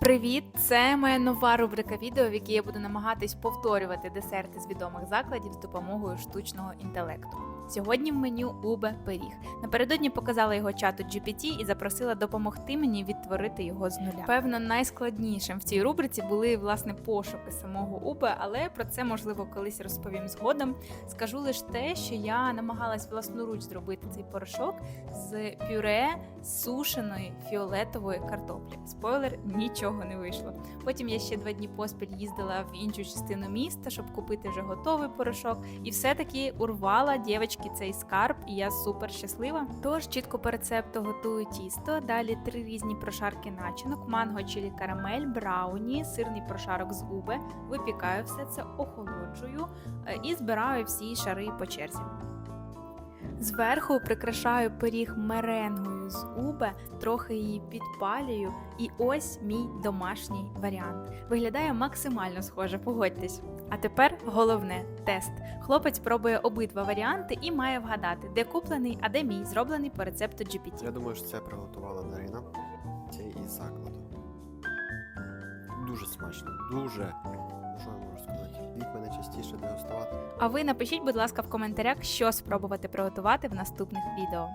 Привіт! Це моя нова рубрика відео, в якій я буду намагатись повторювати десерти з відомих закладів з допомогою штучного інтелекту. Сьогодні в меню Убе пиріг. Напередодні показала його чату GPT і запросила допомогти мені відтворити його з нуля. Певно, найскладнішим в цій рубриці були власне пошуки самого Убе, але про це можливо колись розповім згодом. Скажу лише те, що я намагалась власноруч зробити цей порошок з пюре сушеної фіолетової картоплі. Спойлер, нічого не вийшло. Потім я ще два дні поспіль їздила в іншу частину міста, щоб купити вже готовий порошок, і все-таки урвала дівчатки цей скарб, і я супер щаслива. Тож чітко по рецепту готую тісто. Далі три різні прошарки начинок: манго, чилі, карамель, брауні, сирний прошарок з убе. Випікаю все це, охолоджую е, і збираю всі шари по черзі. Зверху прикрашаю пиріг меренгою з убе, трохи її підпалюю, і ось мій домашній варіант. Виглядає максимально схоже, погодьтесь. А тепер головне тест. Хлопець пробує обидва варіанти і має вгадати, де куплений, а де мій, зроблений по рецепту GPT. Я думаю, що це приготувала Дарина. Це із закладу. Дуже смачно, дуже. Що я можу сказати? Їх мене частіше дегустувати. А ви напишіть, будь ласка, в коментарях, що спробувати приготувати в наступних відео.